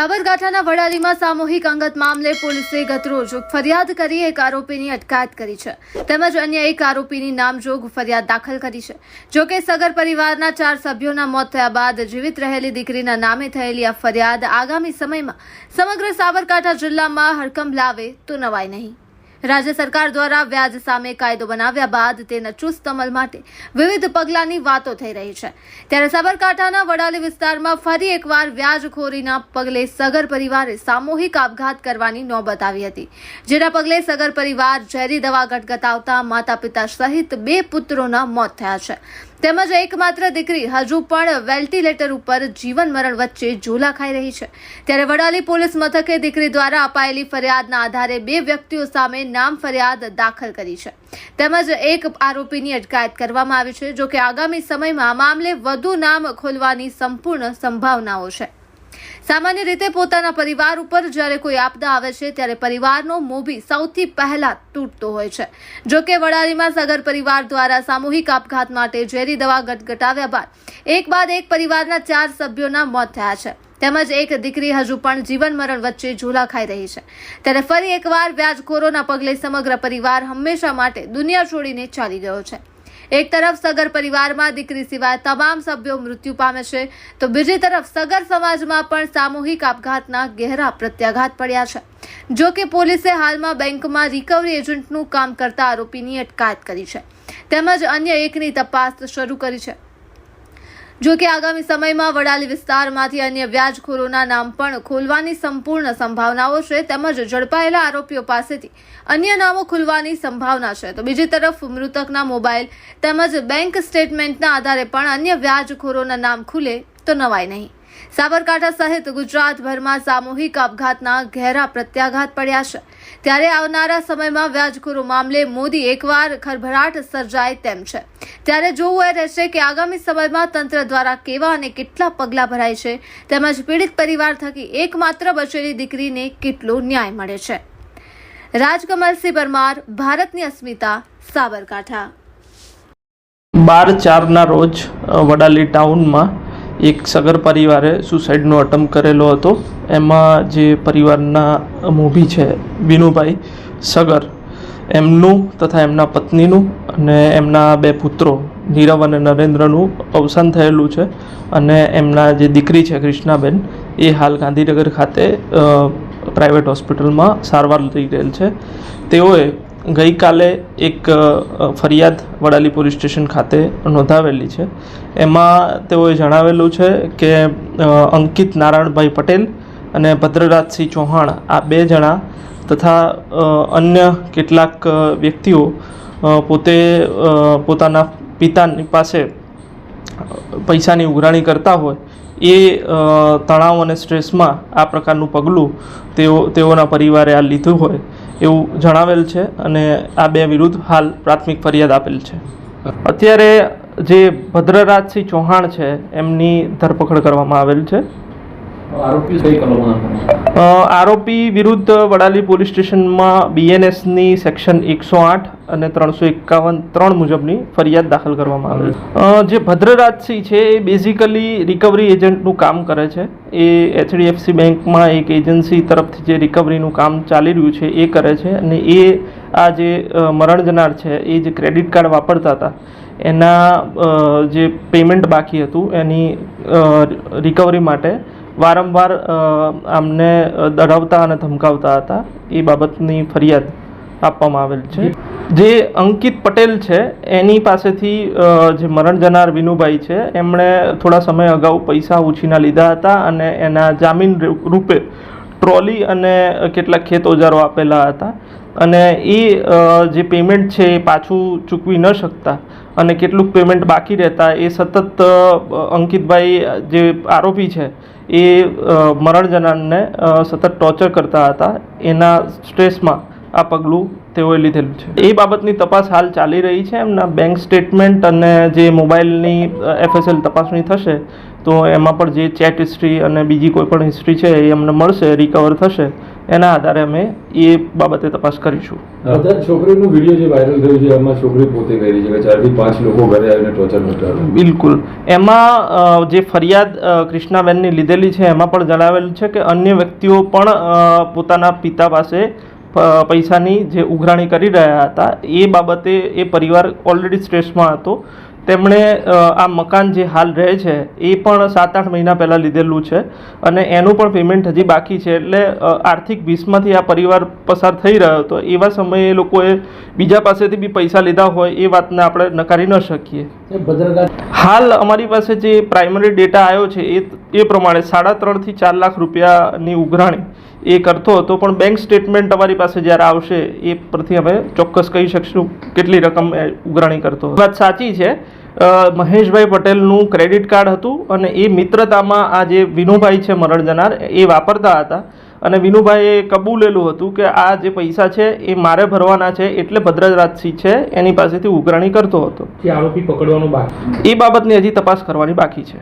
સાબરકાંઠાના વડાલીમાં સામૂહિક અંગત મામલે પોલીસે ગતરોજ ફરિયાદ કરી એક આરોપીની અટકાયત કરી છે. તેમજ અન્ય એક આરોપીની નામજોગ ફરિયાદ દાખલ કરી છે. જોકે સગર પરિવારના ચાર સભ્યોના મોત થયા બાદ જીવિત રહેલી દીકરીના નામે થયેલી આ ફરિયાદ આગામી સમયમાં સમગ્ર સાબરકાંઠા જિલ્લામાં હડકંપ લાવે તો નવાય નહીં. રાજ્ય સરકાર દ્વારા વ્યાજ સામે કાયદો બનાવ્યા બાદ તેના ચુસ્ત અમલ માટે વિવિધ પગલાંની વાતો થઈ રહી છે. ત્યારે સાબરકાંઠાના વડાલી વિસ્તારમાં ફરી એકવાર વ્યાજખોરીના પગલે સગર પરિવારે સામૂહિક આપઘાત કરવાની નોબત આવી હતી. જેના પગલે સગર પરિવાર ઝેરી દવા ગટગટાવતા માતા પિતા સહિત બે પુત્રોના મોત થયા છે. તેમજ એકમાત્ર દીકરી હજુ પણ વેન્ટિલેટર ઉપર જીવન મરણ વચ્ચે ઝૂલા ખાઈ રહી છે. ત્યારે વડાલી પોલીસ મથકે દીકરી દ્વારા અપાયેલી ફરિયાદના આધારે બે વ્યક્તિઓ સામે નામ ફરિયાદ દાખલ કરી છે. તેમજ એક આરોપીની અટકાયત કરવામાં આવી છે, જો કે આગામી સમયમાં મામલે વધુ નામ ખોલવાની સંપૂર્ણ સંભાવનાઓ છે. સામાન્ય રીતે પોતાના પરિવાર ઉપર જ્યારે કોઈ આપદા આવે છે, ત્યારે પરિવારનો મોભી સૌથી પહેલા તૂટતો હોય છે. જો કે વડાલીમાં સગર પરિવાર દ્વારા સામૂહિક આપઘાત માટે ઝેરી દવા ગટગટાવ્યા બાદ એક બાદ એક પરિવારના ચાર સભ્યોના મોત થયા છે. તેમજ એક દીકરી હજુ પણ જીવન મરણ વચ્ચે ઝૂલા ખાઈ રહી છે. ત્યારે ફરી એકવાર વ્યાજખોરોના પગલે સમગ્ર પરિવાર હંમેશા માટે દુનિયા છોડીને ચાલી ગયો છે. એક તરફ સગર પરિવારમાં દીકરી સિવાય તમામ સભ્યો મૃત્યુ પામે છે, તો બીજી તરફ સગર સમાજમાં પણ સામૂહિક આપઘાતના ગહેરા પ્રત્યાઘાત પડ્યા છે. જો કે પોલીસે હાલમાં બેંકમાં રિકવરી એજન્ટનું કામ કરતા આરોપીની અટકાયત કરી છે. તેમજ અન્ય એકની તપાસ શરૂ કરી છે. જો કે આગામી સમયમાં વડાલી વિસ્તારમાંથી અન્ય વ્યાજખોરોના નામ પણ ખોલવાની સંપૂર્ણ સંભાવનાઓ છે તેમજ ઝડપાયેલા આરોપીઓ પાસેથી અન્ય નામો ખુલવાની સંભાવના છે. તો બીજી તરફ મૃતકના મોબાઈલ તેમજ બેંક સ્ટેટમેન્ટના આધારે પણ અન્ય વ્યાજખોરોના નામ ખુલે તો નવાય નહીં. સાબરકાંઠા સહિત ગુજરાતભરમાં સામૂહિક આપઘાતના ઘેરા પ્રત્યાઘાત પડ્યા છે. ત્યારે આવનારા સમયમાં વ્યાજખોરો મામલે મોદી એકવાર ખરભરાટ સર્જાય તેમ છે. ત્યારે જોવું એ રહેશે કે આગામી સમયમાં તંત્ર દ્વારા કેવા અને કેટલા પગલાં ભરાય છે, તેમજ પીડિત પરિવાર થકી એકમાત્ર બચેલી દીકરીને કેટલો ન્યાય મળે છે. રાજકમલસિંહ પરમાર, ભારતની અસ્મિતા, સાબરકાંઠા. બાર ચારના રોજ વડાલી ટાઉનમાં એક સગર પરિવારે સુસાઇડનો અટેમ્પ કરેલો હતો. એમાં જે પરિવારના મોભી છે, વિનુભાઈ સગર, એમનું તથા એમના પત્નીનું અને એમના બે પુત્રો નીરવ અને નરેન્દ્રનું અવસાન થયેલું છે અને એમના જે દીકરી છે કૃષ્ણાબેન એ હાલ ગાંધીનગર ખાતે પ્રાઇવેટ હોસ્પિટલમાં સારવાર લઈ રહેલ છે. તેઓએ ગઈકાલે એક ફરિયાદ વડાલી પોલીસ સ્ટેશન ખાતે નોંધાવેલી છે. એમાં તેઓએ જણાવેલું છે કે અંકિત નારાયણભાઈ પટેલ અને ભદ્રરાજસિંહ ચૌહાણ આ બે જણા તથા અન્ય કેટલાક વ્યક્તિઓ પોતે પોતાના પિતાની પાસે પૈસાની ઉઘરાણી કરતા હોય એ તણાવ અને સ્ટ્રેસમાં આ પ્રકારનું પગલું તેઓ, તેઓના પરિવારે આ લીધું હોય. એવું જણાવેલ છે અને આ બે વિરુદ્ધ હાલ પ્રાથમિક ફરિયાદ આપેલ છે. અત્યારે જે ભદ્રરાજસિંહ ચૌહાણ છે, એમની ધરપકડ કરવામાં આવેલ છે. આરોપી વિરુદ્ધ વડાલી પોલીસ સ્ટેશનમાં બીએનએસની સેક્શન એકસો આઠ અને ત્રણસો એકાવન ત્રણ મુજબની ફરિયાદ દાખલ કરવામાં આવે છે. જે ભદ્રરાજસિંહ છે, એ બેઝિકલી રિકવરી એજન્ટનું કામ કરે છે. એ એચડીએફસી બેંકમાં એક એજન્સી તરફથી જે રિકવરીનું કામ ચાલી રહ્યું છે, એ કરે છે. અને એ આ જે મરણજનાર મરણ જનાર છે, એ જે ક્રેડિટ કાર્ડ વાપરતા હતા, એના જે પેમેન્ટ બાકી હતું, એની રિકવરી માટે વારંવાર આમને દડાવતા અને ધમકાવતા હતા. એ બાબતની ફરિયાદ આપવામાં આવેલ છે. જે અંકિત પટેલ છે, એની પાસેથી જે મરણ જનાર વિનુભાઈ છે, એમણે થોડા સમય અગાઉ પૈસા ઉછીના લીધા હતા અને એના જામીન રૂપે ટ્રોલી અને કેટલાક ખેત ઓજારો આપેલા હતા. અને એ જે પેમેન્ટ છે એ પાછું ચૂકવી ન શકતા અને કેટલુંક પેમેન્ટ બાકી રહેતા એ સતત અંકિતભાઈ જે આરોપી છે એ મરણ સતત ટોર્ચર કરતા હતા. એના સ્ટ્રેસમાં આ પગલું તેઓએ લીધેલું છે. એ બાબતની તપાસ હાલ ચાલી રહી છે. એમના બેંક સ્ટેટમેન્ટ અને જે મોબાઈલની એફએસએલ તપાસણી થશે, તો એમાં પણ જે ચેટ હિસ્ટ્રી અને બીજી કોઈ પણ હિસ્ટ્રી છે એ અમને મળશે રિકવર થશે. એના આધારે અમે એ બાબતે તપાસ કરીશું. છોકરીનું વીડિયો જે વાયરલ થયું છે એમાં છોકરી પોતે કહી રહી છે કે ચારથી પાંચ લોકો ઘરે આવીને ટોર્ચર મટાડ્યું બિલકુલ. એમાં જે ફરિયાદ કૃષ્ણાબેનની લીધેલી છે એમાં પણ જણાવેલું છે કે અન્ય વ્યક્તિઓ પણ પોતાના પિતા પાસે પૈસાની જે ઉઘરાણી કરી રહ્યા હતા એ બાબતે એ પરિવાર ઓલરેડી સ્ટ્રેસમાં હતો. તેમણે આ મકાન જે હાલ રહે છે એ પણ સાત આઠ મહિના પહેલાં લીધેલું છે અને એનું પણ પેમેન્ટ હજી બાકી છે. એટલે આર્થિક ભીસમાંથી આ પરિવાર પસાર થઈ રહ્યો હતો. એવા સમયે એ લોકોએ બીજા પાસેથી બી પૈસા લીધા હોય એ વાતને આપણે નકારી ન શકીએ. હાલ અમારી પાસે જે પ્રાઇમરી ડેટા આવ્યો છે એ એ પ્રમાણે સાડા ત્રણથી ચાર લાખ રૂપિયાની ઉઘરાણી એ કરતો હતો પણ બેંક સ્ટેટમેન્ટ તમારી પાસે જ્યારે આવશે એ પરથી અમે ચોક્કસ કહી શકશું કેટલી રકમ ઉઘરાણી કરતો વાત સાચી છે મહેશભાઈ પટેલનું ક્રેડિટ કાર્ડ હતું અને એ મિત્રતામાં આ જે વિનુભાઈ છે મરણ જનાર એ વાપરતા હતા. અને વિનુભાઈએ કબૂલેલું હતું કે આ જે પૈસા છે એ મારે ભરવાના છે એટલે ભદ્રરાજસિંહ છે એની પાસેથી ઉઘરાણી કરતો હતો. આરોપી પકડવાનો બાકી. એ બાબતની હજી તપાસ કરવાની બાકી છે.